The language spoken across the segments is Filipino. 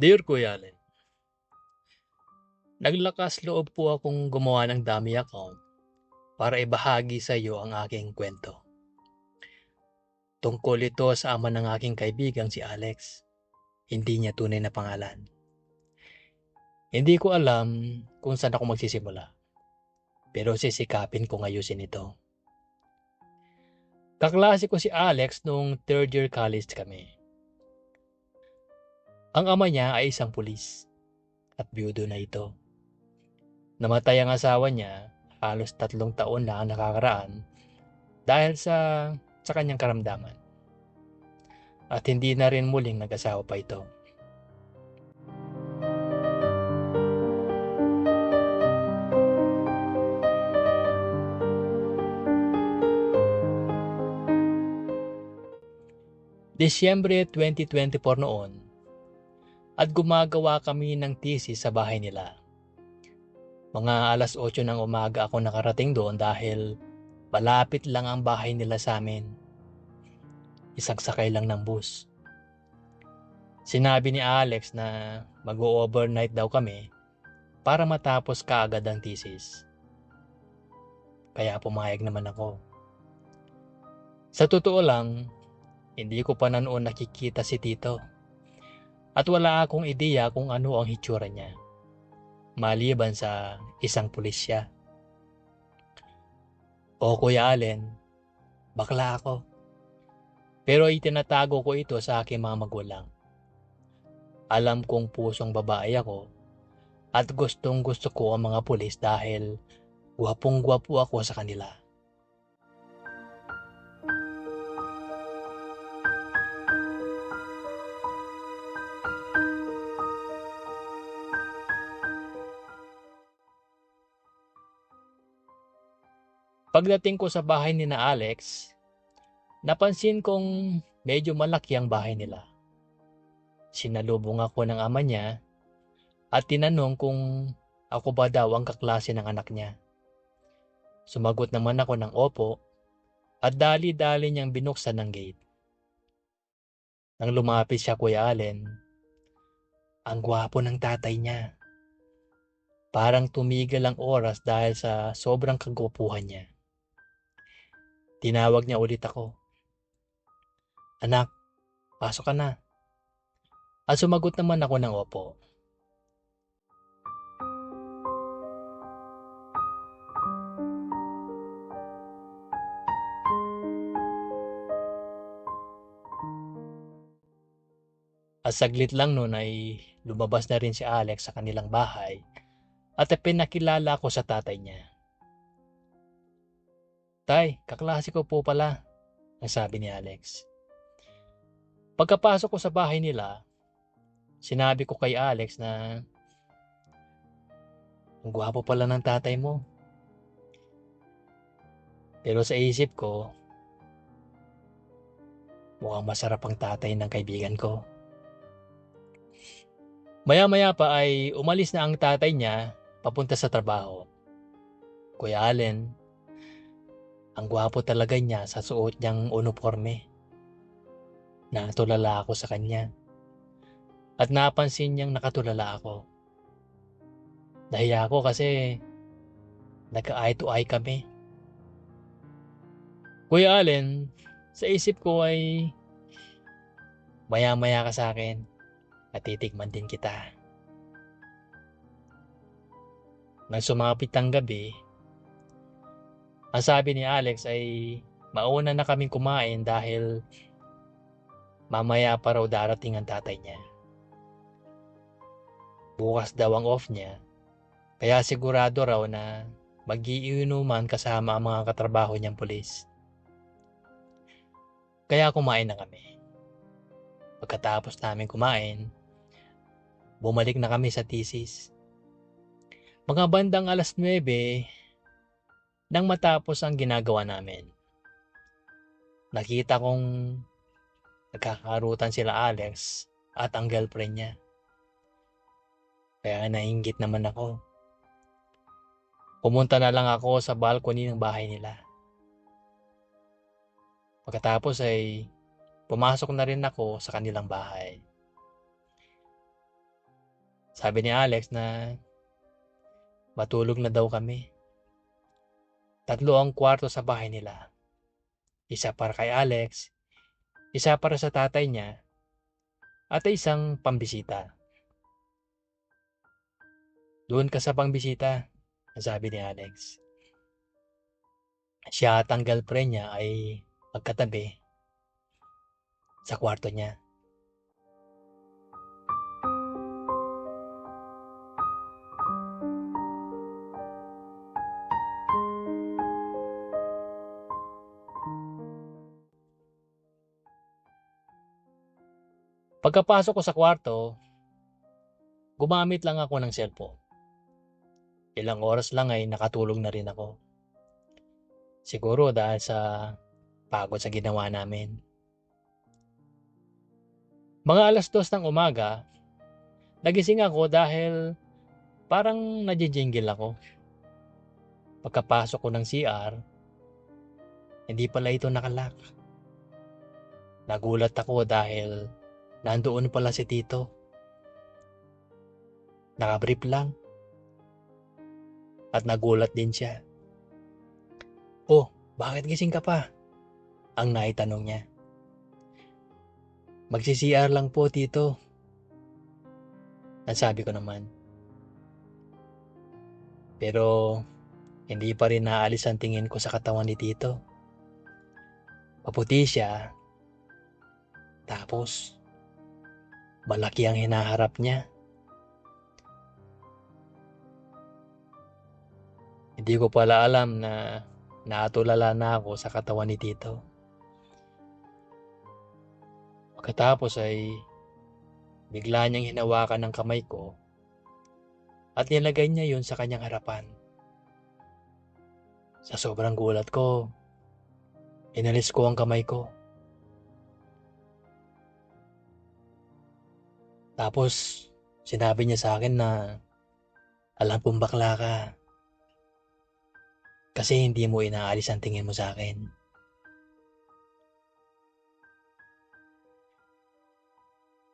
Dear Kuya Allen, Naglakas loob po akong gumawa ng dummy account para ibahagi sa iyo ang aking kwento. Tungkol ito sa ama ng aking kaibigang si Alex. Hindi niya tunay na pangalan. Hindi ko alam kung saan ako magsisimula. Pero sisikapin kong ayusin ito. Kaklase ko si Alex nung third year college kami. Ang ama niya ay isang pulis at byudo na ito. Namatay ang asawa niya halos tatlong taon na ang nakakaraan dahil sa, sa kanyang karamdaman. At hindi na rin muling nag-asawa pa ito. Disyembre 2024 noon at gumagawa kami ng thesis sa bahay nila. Mga alas 8 ng umaga ako nakarating doon dahil malapit lang ang bahay nila sa amin. Isang sakay lang ng bus. Sinabi ni Alex na mag-overnight daw kami para matapos kaagad ang thesis. Kaya pumayag naman ako. Sa totoo lang, hindi ko pa noon nakikita si Tito. At wala akong ideya kung ano ang hitsura niya maliban sa isang pulisya. O Kuya Allen, bakla ako. Pero itinatago ko ito sa aking mga magulang. Alam kong pusong babae ako at gustong gusto ko ang mga pulis dahil gwapong gwapo ako sa kanila. Pagdating ko sa bahay ni na Alex, napansin kong medyo malaki ang bahay nila. Sinalubong ako ng ama niya at tinanong kung ako ba daw ang kaklase ng anak niya. Sumagot naman ako ng opo at dali-dali niyang binuksan ng gate. Nang lumapit siya Kuya Allen, ang gwapo ng tatay niya. Parang tumigil ang oras dahil sa sobrang kagwapuhan niya. Tinawag niya ulit ako. Anak, pasok ka na. At sumagot naman ako ng opo. At saglit lang noon ay lumabas na rin si Alex sa kanilang bahay at pinakilala ko sa tatay niya. Tay, kaklase ko po pala, ang sabi ni Alex. Pagkapasok ko sa bahay nila, sinabi ko kay Alex na ang gwapo pala ng tatay mo. Pero sa isip ko, mukhang masarap ang tatay ng kaibigan ko. Maya-maya pa ay umalis na ang tatay niya papunta sa trabaho. Kuya Allen, ang gwapo talaga niya sa suot niyang uniforme. Natulala ako sa kanya. At napansin niyang nakatulala ako. Nahiya ako kasi nagka-eye to eye kami. Kuya Allen, sa isip ko ay maya-maya ka sa akin at titigman din kita. Nang sumapit ang gabi, ang sabi ni Alex ay mauna na kaming kumain dahil mamaya pa raw darating ang tatay niya. Bukas daw ang off niya, kaya sigurado raw na magiinuman kasama ang mga katrabaho niyang pulis. Kaya kumain na kami. Pagkatapos namin kumain, bumalik na kami sa thesis. Mga bandang alas 9, nang matapos ang ginagawa namin. Nakita kong nagkakarutan sila Alex at ang girlfriend niya. Kaya nainggit naman ako. Pumunta na lang ako sa balcony ng bahay nila. Pagkatapos ay pumasok na rin ako sa kanilang bahay. Sabi ni Alex na matulog na daw kami. Tatlo ang kwarto sa bahay nila. Isa para kay Alex, isa para sa tatay niya, at isang pambisita. Doon ka sa pangbisita, sabi ni Alex. Siya at ang girlfriend niya ay magkatabi sa kwarto niya. Pagkapasok ko sa kwarto, gumamit lang ako ng cellphone. Ilang oras lang ay nakatulog na rin ako. Siguro dahil sa pagod sa ginawa namin. Mga alas dos ng umaga, nagising ako dahil parang nadjingle ako. Pagkapasok ko ng CR, hindi pala ito nakalak. Nagulat ako dahil nandoon pala si Tito. Nakabrief lang. At nagulat din siya. Oh, bakit gising ka pa? Ang naitanong niya. Magsi-CR lang po, Tito. Ang sabi ko naman. Pero hindi pa rin naalis ang tingin ko sa katawan ni Tito. Paputi siya. Tapos, malaki ang hinaharap niya. Hindi ko pala alam na naatulala na ako sa katawan ni Tito. Pagkatapos ay bigla niyang hinawakan ng kamay ko at nilagay niya yun sa kanyang harapan. Sa sobrang gulat ko, inalis ko ang kamay ko. Tapos, sinabi niya sa akin na alam kong bakla ka. Kasi hindi mo inaalis ang tingin mo sa akin.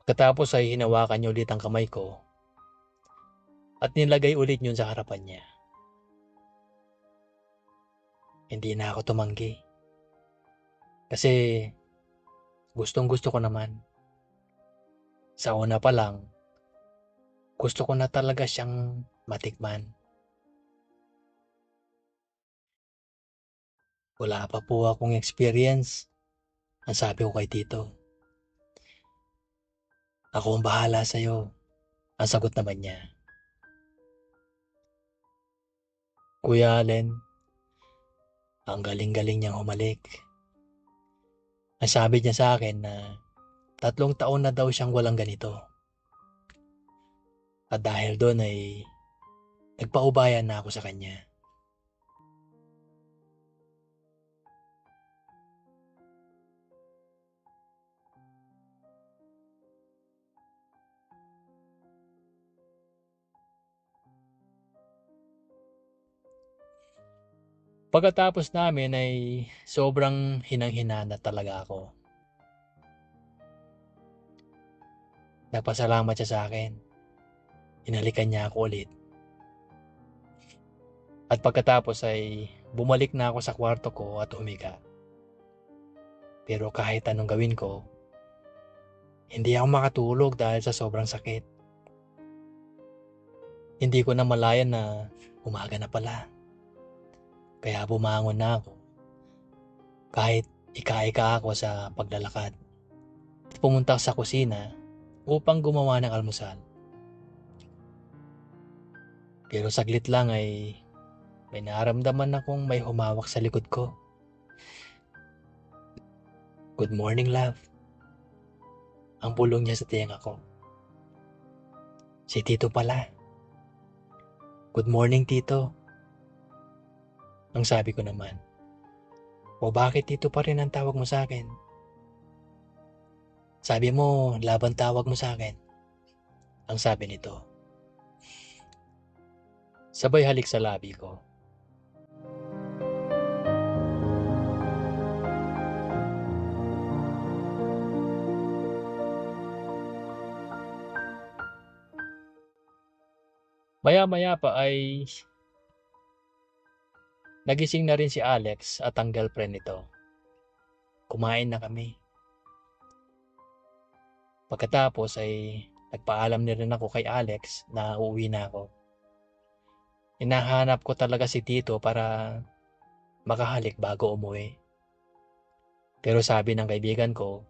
Pagkatapos ay hinawakan niya ulit ang kamay ko at nilagay ulit yun sa harapan niya. Hindi na ako tumanggi. Kasi gustong gusto ko naman. Sa una pa lang, gusto ko na talaga siyang matikman. Wala pa po akong experience. Ang sabi ko kay Tito. Ako ang bahala sa'yo. Ang sagot naman niya. Kuya Allen, ang galing-galing niyang humalik. Ang sabi niya sa akin na tatlong taon na daw siyang walang ganito. At dahil doon ay nagpaubayan na ako sa kanya. Pagkatapos namin ay sobrang hinang-hina na talaga ako. Nagpasalamat siya sa akin. Inalikan niya ako ulit. At pagkatapos ay bumalik na ako sa kwarto ko at humiga. Pero kahit anong gawin ko, hindi ako makatulog dahil sa sobrang sakit. Hindi ko na malayan na umaga na pala. Kaya bumangon na ako. Kahit ika-ika ako sa paglalakad. Pumunta sa kusina upang gumawa ng almusal. Pero saglit lang ay may naramdaman akong may humawak sa likod ko. Good morning, love. Ang pulong niya sa tenga ko. Si Tito pala. Good morning, Tito. Ang sabi ko naman. O bakit Tito pa rin ang tawag mo sa akin? Sabi mo, laban tawag mo sa akin. Ang sabi nito. Sabay halik sa labi ko. Maya-maya pa ay nagising na rin si Alex at ang girlfriend nito. Kumain na kami. Pagkatapos ay nagpaalam na rin ako kay Alex na uuwi na ako. Hinahanap ko talaga si Tito para makahalik bago umuwi. Pero sabi ng kaibigan ko,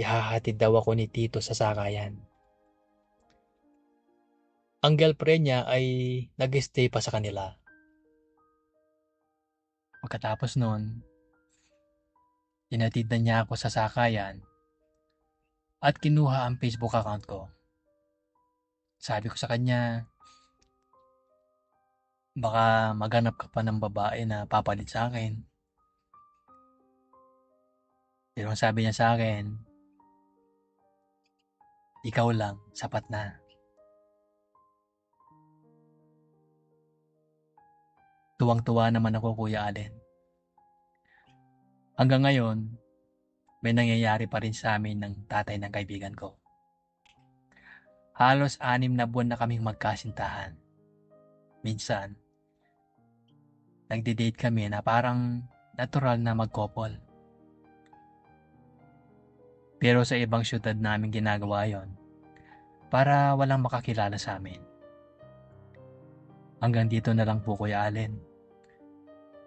ihahatid daw ako ni Tito sa sakayan. Ang girlfriend niya ay nag-stay pa sa kanila. Pagkatapos noon, inatid na niya ako sa sakayan at kinuha ang Facebook account ko. Sabi ko sa kanya, baka maghanap ka pa ng babae na papalit sa akin. Pero ang sabi niya sa akin, ikaw lang, sapat na. Tuwang-tuwa naman ako, Kuya Allen. Hanggang ngayon, may nangyayari pa rin sa amin ng tatay ng kaibigan ko. Halos anim na buwan na kaming magkasintahan. Minsan, nagde-date kami na parang natural na magkopol. Pero sa ibang syudad namin ginagawa yon para walang makakilala sa amin. Hanggang dito na lang po Kuya Allen.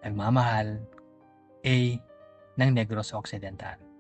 Nagmamahal, A ng Negros Occidental.